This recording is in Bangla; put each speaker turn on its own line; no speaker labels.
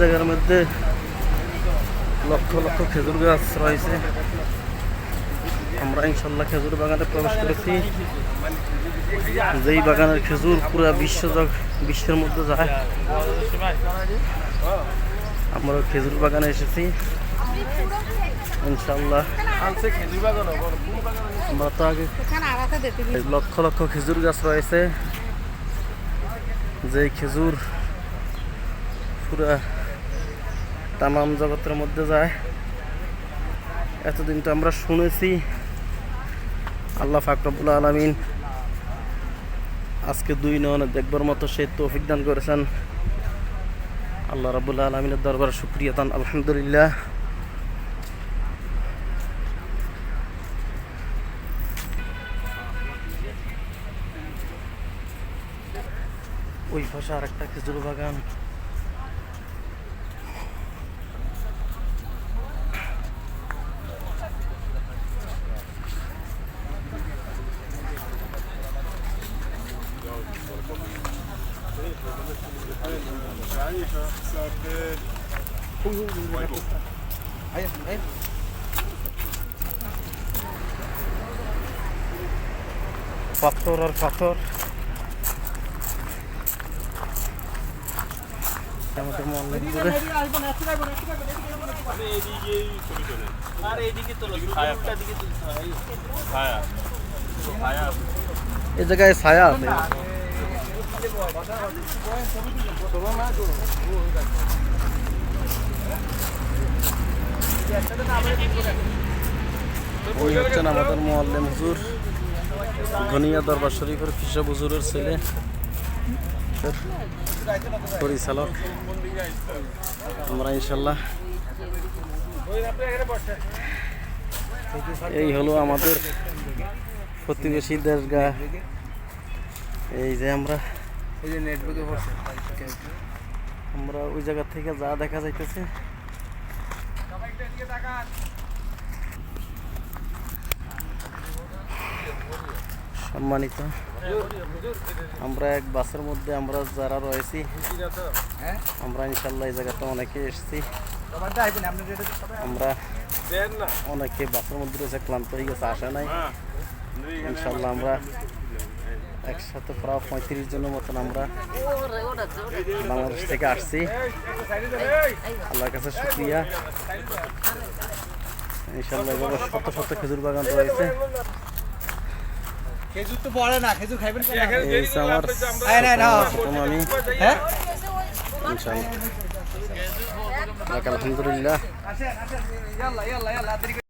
জায়গার মধ্যে লক্ষ লক্ষ খেজুর গাছ রয়েছে। আমরা ইনশাল্লাহ খেজুর বাগানে প্রবেশ করেছি। যেই বাগানের খেজুর পুরো বিশ্ব বিশ্বের মধ্যে যায়। আমরা খেজুর বাগানে এসেছি। ইনশাল্লাহ আমরা তো আগে লক্ষ লক্ষ খেজুর গাছ রয়েছে। যে খেজুর পুরা তামাম জগতের মধ্যে যায়। এতদিন তো আমরা শুনেছি, আল্লাহ ফাকরবুল আলমিন আজকে দুই নয়নে দেখবার মতো সে তৌফিক দান করেছেন। আল্লাহ রাবুল্লাহ আলমিনের দরবার শুক্রিয়া তান আলহামদুলিল্লাহ। ওই ভাষা আর একটা খেজুর বাগান। পাথর আর পাথর আমাদের মহল্লার ভিতরে এই জায়গায় ছায়া আছে ওই হচ্ছেন আমাদের মোয়াল্লেম হুজুর, ঘনিয়া দরবার শরীফের কৃষক হুজুরের ছেলে, পরিচালক। আমরা ইনশাল্লাহ এই হলো আমাদের প্রতিবেশী দেশগা এই যে আমরা
এই যে নেটবুকে পড়ছে
আমরা ওই জায়গা থেকে যা দেখা যাইতেছে। সম্মানিত। আমরা এক বাসের মধ্যে আমরা যারা রয়েছি
হ্যাঁ?
আমরা ইনশাল্লাহ এই জায়গাতে অনেকে এসেছি। আমরা অনেকে বাসের মধ্যে রয়েছে ক্লান্ত হয়ে গেছে আসা নাই। ইনশাল্লাহ আমরা একসাথে প্রায় পঁয়ত্রিশ জনের মতন আমরা বাংলাদেশ থেকে আসছি। আল্লাহর কাছে শুক্রিয়া। ইনশাল্লাহ এভাবে শত শত খেজুর বাগান রয়েছে।
খেজুর তো পড়ে না খাইবেন
আমি।
হ্যাঁ?
ইনশাল্লাহ আলহামদুলিল্লাহ।